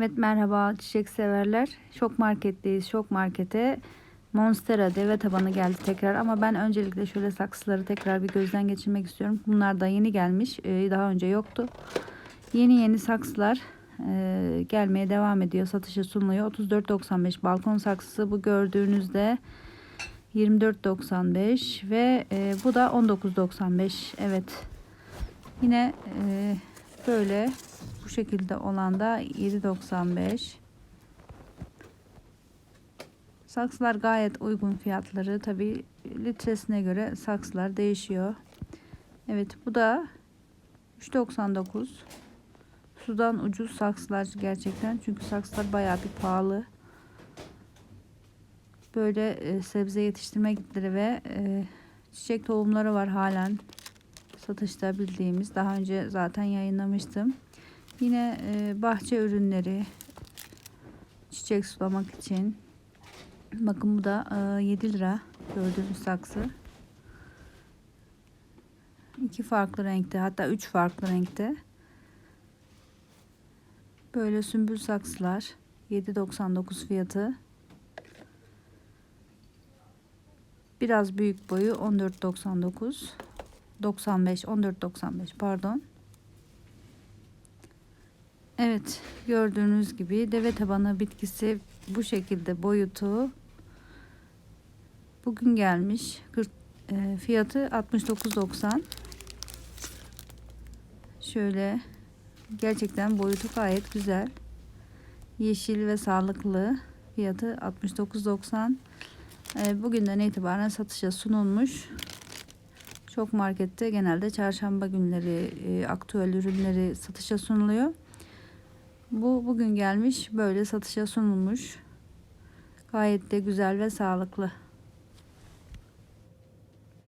Evet merhaba çiçek severler. Şok marketteyiz. Şok markete Monstera deve tabanı geldi tekrar ama ben öncelikle şöyle saksıları tekrar bir gözden geçirmek istiyorum. Bunlar da yeni gelmiş. Ee, daha önce yoktu. Yeni yeni saksılar e, gelmeye devam ediyor. Satışa sunuluyor. 34.95 balkon saksısı bu gördüğünüzde 24.95 ve e, bu da 19.95. Evet. Yine e, böyle şekilde olan da 7.95. Saksılar gayet uygun fiyatları. Tabi litresine göre saksılar değişiyor. Evet bu da 3.99. Sudan ucuz saksılar gerçekten. Çünkü saksılar bayağı bir pahalı. Böyle e, sebze yetiştirme kitleri ve e, çiçek tohumları var halen satışta bildiğimiz. Daha önce zaten yayınlamıştım. Yine e, bahçe ürünleri çiçek sulamak için. Bakın bu da e, 7 lira gördüğünüz saksı. İki farklı renkte hatta üç farklı renkte. Böyle sümbül saksılar 7.99 fiyatı. Biraz büyük boyu 14.99 95 14.95 pardon. Evet gördüğünüz gibi deve tabanı bitkisi bu şekilde boyutu bugün gelmiş. 40 e, fiyatı 69.90 şöyle gerçekten boyutu gayet güzel. Yeşil ve sağlıklı fiyatı 69.90 e, bugünden itibaren satışa sunulmuş. Çok markette genelde çarşamba günleri e, aktüel ürünleri satışa sunuluyor. Bu bugün gelmiş böyle satışa sunulmuş. Gayet de güzel ve sağlıklı.